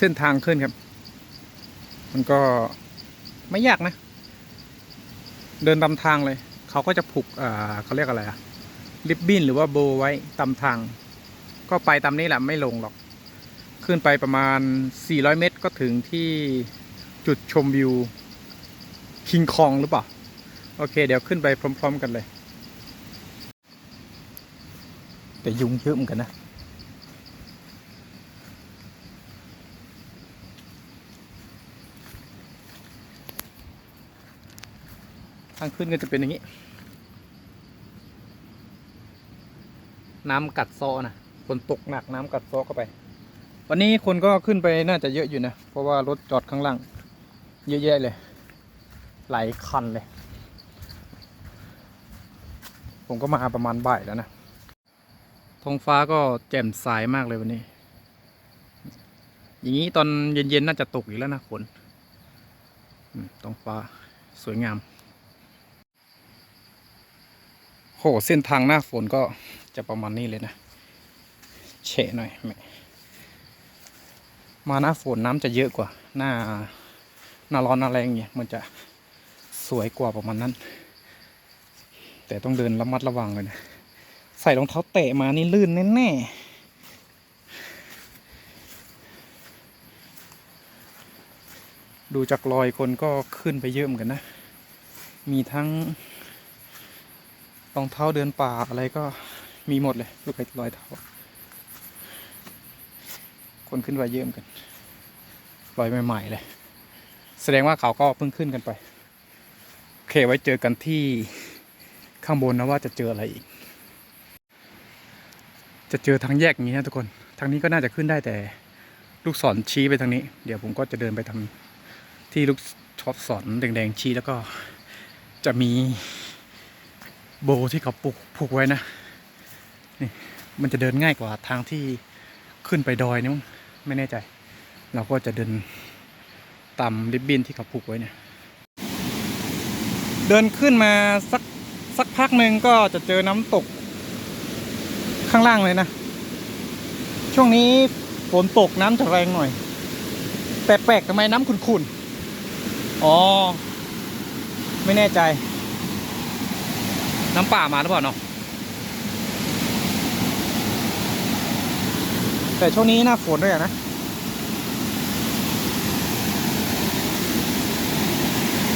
เส้นทางขึ้นครับ มันก็ไม่ยากนะ เดินตามทางเลย เขาก็จะผูกอ่าเขาเรียกอะไรอะริบบิ้นหรือว่าโบไว้ตามทาง ก็ไปตามนี้แหละไม่ลงหรอก ขึ้นไปประมาณ 400 เมตรก็ถึงที่จุดชมวิวคิงคองหรือเปล่า โอเค เดี๋ยวขึ้นไปพร้อม ๆ กันเลย แต่ยุงเยอะเหมือนกันนะ ทางขึ้นก็จะเป็นอย่างนี้ น้ำกัดซอนะฝนตกหนักน้ำกัดซอเข้าไป วันนี้คนก็ขึ้นไปน่าจะเยอะอยู่นะ เพราะว่ารถจอดข้างล่าง เยอะแยะเลย หลายคันเลย ผมก็มาประมาณบ่ายแล้วนะ ท้องฟ้าก็แจ่มใสมากเลยวันนี้ อย่างนี้ตอนเย็นๆน่าจะตกอีกแล้วนะฝนท้องฟ้าสวยงาม โหเส้นทางหน้าฝนก็จะประมาณนี้เลยนะเฉะหน่อยแหม่มาหน้าฝนน้ำจะเยอะกว่า หน้าหน้าร้อนหน้าแรงเนี่ยมันจะสวยกว่าประมาณนั้น แต่ต้องเดินระมัดระวังเลยนะใส่รองเท้าเตะมานี่ลื่นแน่ๆดูจากรอยคนก็ขึ้นไปเยอะเหมือนกันนะ มีทั้ง รองเท้าเดินป่าอะไรก็มีหมดเลยลูกไอ้รอยเท้า คนขึ้นไปเยอะเหมือนกันรอยใหม่ๆเลย แสดงว่าเขาก็เพิ่งขึ้นกันไปโอเคไว้เจอกันที่ข้างบนนะว่าจะเจออะไรอีก จะเจอทางแยกอย่างนี้นะทุกคน ทางนี้ก็น่าจะขึ้นได้แต่ลูกศรชี้ไปทางนี้ เดี๋ยวผมก็จะเดินไปทางที่ลูกช็อตศรแดงๆชี้แล้วก็จะมี โบที่เขาปลูกผูกไว้นะนี่มันจะเดินง่ายกว่าทางที่ขึ้นไปดอยนี่มั้งไม่แน่ใจ เราก็จะเดินตามริบบิ้นที่เขาผูกไว้เนี่ย เดินขึ้นมาสักสักพักหนึ่งก็จะเจอน้ำตกข้างล่างเลยนะ ช่วงนี้ฝนตกน้ำจะแรงหน่อย แต่แปลกทำไมน้ำขุ่นๆ อ๋อ ไม่แน่ใจ น้ำป่ามาหรือเปล่าเนาะแต่ช่วงนี้หน้าฝนด้วยนะ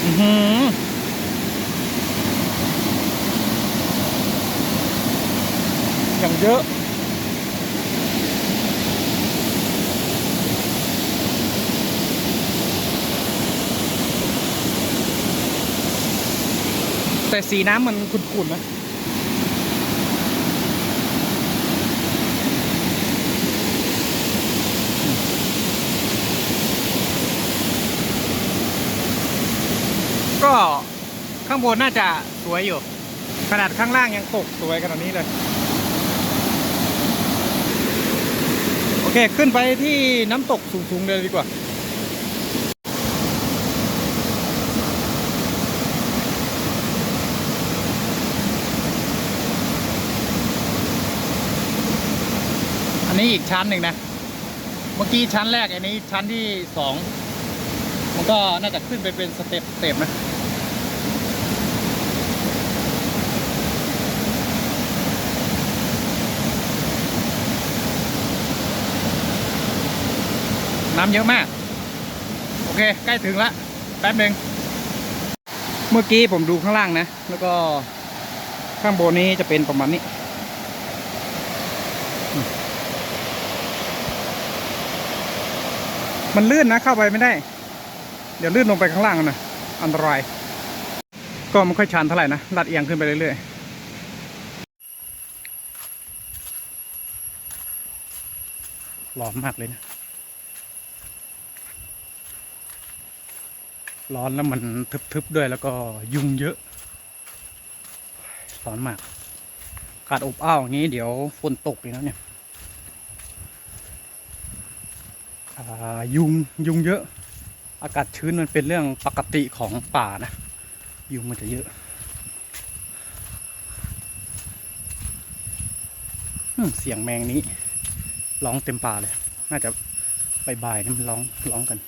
อือหืออย่างเยอะ แต่สีน้ำมันขุ่นๆนะก็ข้างบนน่าจะสวยอยู่ ขนาดข้างล่างยังตกสวยขนาดนี้เลย โอเค ขึ้นไปที่น้ำตกสูงๆเลยดีกว่า นี้อีกชั้นหนึ่งนะ เมื่อกี้ชั้นแรกอันนี้ชั้นที่สอง มันก็น่าจะขึ้นไปเป็นสเต็ปสเต็ปนะน้ำเยอะมาก โอเค ใกล้ถึงละแป๊บหนึ่งเมื่อกี้ผมดูข้างล่างนะ แล้วก็ข้างบนนี้จะเป็นประมาณนี้ มันลื่นนะเข้าไปไม่ได้ เดี๋ยวลื่นลงไปข้างล่างนะอันตราย ก็ไม่ค่อยชันเท่าไหร่นะลัดเอียงขึ้นไปเรื่อยๆร้อนมากเลยนะ ร้อนแล้วมันทึบๆด้วยแล้วก็ยุงเยอะ ร้อนมากอากาศอบอ้าวอย่างนี้เดี๋ยวฝนตกเลยนะเนี่ย อ่า ยุงยุงเยอะ อากาศชื้นมันเป็นเรื่องปกติของป่านะ ยุงมันจะเยอะเสียงแมงนี้ร้องเต็มป่าเลย น่าจะบ่ายๆนี่มันร้องร้องกัน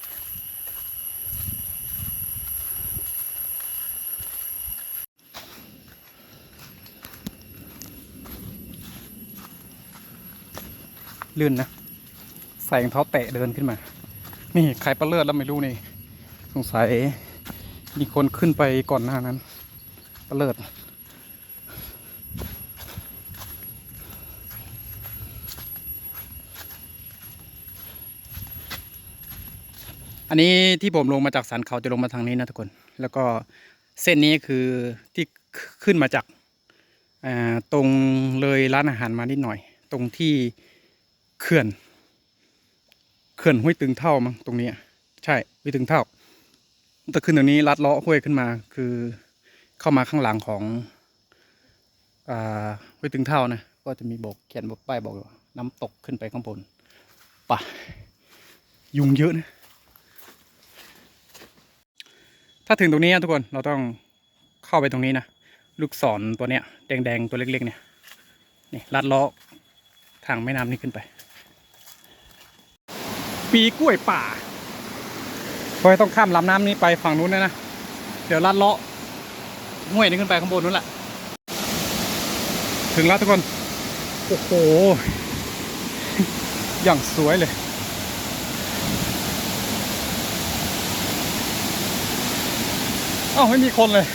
ลื่นนะ ใส่รองเท้าแตะเดินขึ้นมา นี่ใครประเลิศแล้วไม่รู้นี่ สงสัยมีคนขึ้นไปก่อนหน้านั้น ประเลิศอันนี้ที่ผมลงมาจากสันเขาจะลงมาทางนี้นะทุกคน แล้วก็เส้นนี้คือที่ขึ้นมาจากาตรงเลยร้านอาหารมานิดหน่อย ตรงที่เขื่อน เขื่อนห้วยตึงเท่ามั้งตรงนี้ใช่ห้วยตึงเท่าแต่ขึ้นตรงนี้ลัดเลาะห้วยขึ้นมา คือเข้ามาข้างหลังของอ่าห้วยตึงเท่านะก็จะมีบอกเขียนบอกป้ายบอกน้ำตกขึ้นไปข้างบนป่ะยุงเยอะนะถ้าถึงตรงนี้ทุกคนเราต้องเข้าไปตรงนี้นะลูกศรตัวเนี้ยแดงๆตัวเล็กๆเนี่ยนี่ลัดเลาะทางแม่น้ำนี่ขึ้นไป ปีกล้วยป่าเพราะต้องข้ามลำน้ำนี้ไปฝั่งนู้นนะนะ เดี๋ยวลัดเลาะห้วยนี่ขึ้นไปข้างบนนู้นแหละ ถึงแล้วทุกคน โอ้โห อย่างสวยเลยเอ้าไม่มีคนเลย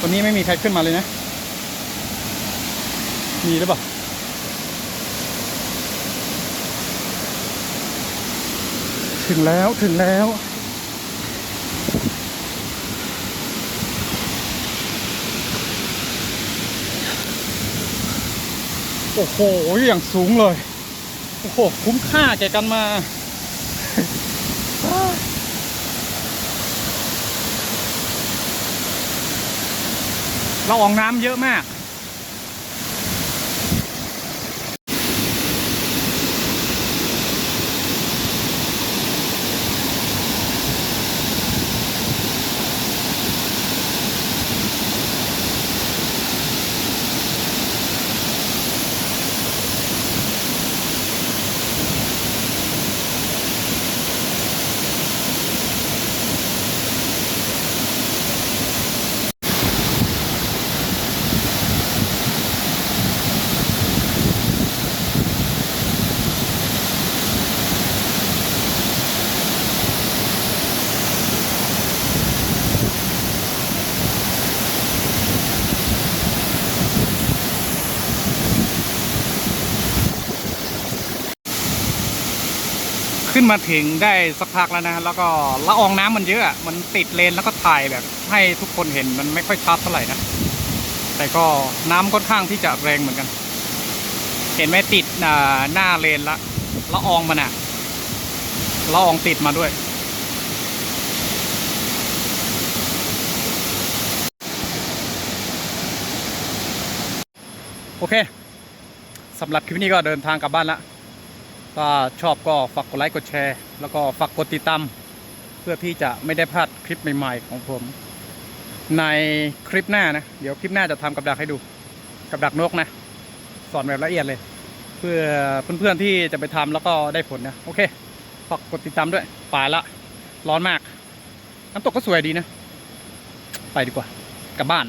วันนี้ไม่มีใครขึ้นมาเลยนะ มีหรือเปล่า ถึงแล้วถึงแล้ว โอ้โห อย่างสูงเลย โอ้โห คุ้มค่าแก่กันมา เราอองน้ำเยอะมาก ขึ้นมาถึงได้สักพักแล้วนะแล้วก็ละอองน้ำมันเยอะมันติดเลนแล้วก็ถ่ายแบบ ให้ทุกคนเห็นมันไม่ค่อยชัดเท่าไหร่นะแต่ก็น้ำค่อนข้างที่จะแรงเหมือนกัน เห็นไหมติดหน้าเลนละละอองมันอะละอองติดมาด้วยโอเคสำหรับคลิปนี้ก็เดินทางกลับบ้านละ ถ้าชอบก็ฝากกดไลค์กดแชร์ แล้วก็ฝากกดติดตามเพื่อที่จะไม่ได้พลาดคลิปใหม่ๆของผม ในคลิปหน้านะ เดี๋ยวคลิปหน้าจะทำกับดักให้ดู กับดักนกนะ สอนแบบละเอียดเลย เพื่อเพื่อนๆที่จะไปทำแล้วก็ได้ผลนะ โอเคฝากกดติดตามด้วยไปละ ร้อนมาก น้ำตกก็สวยดีนะ ไปดีกว่า กลับบ้าน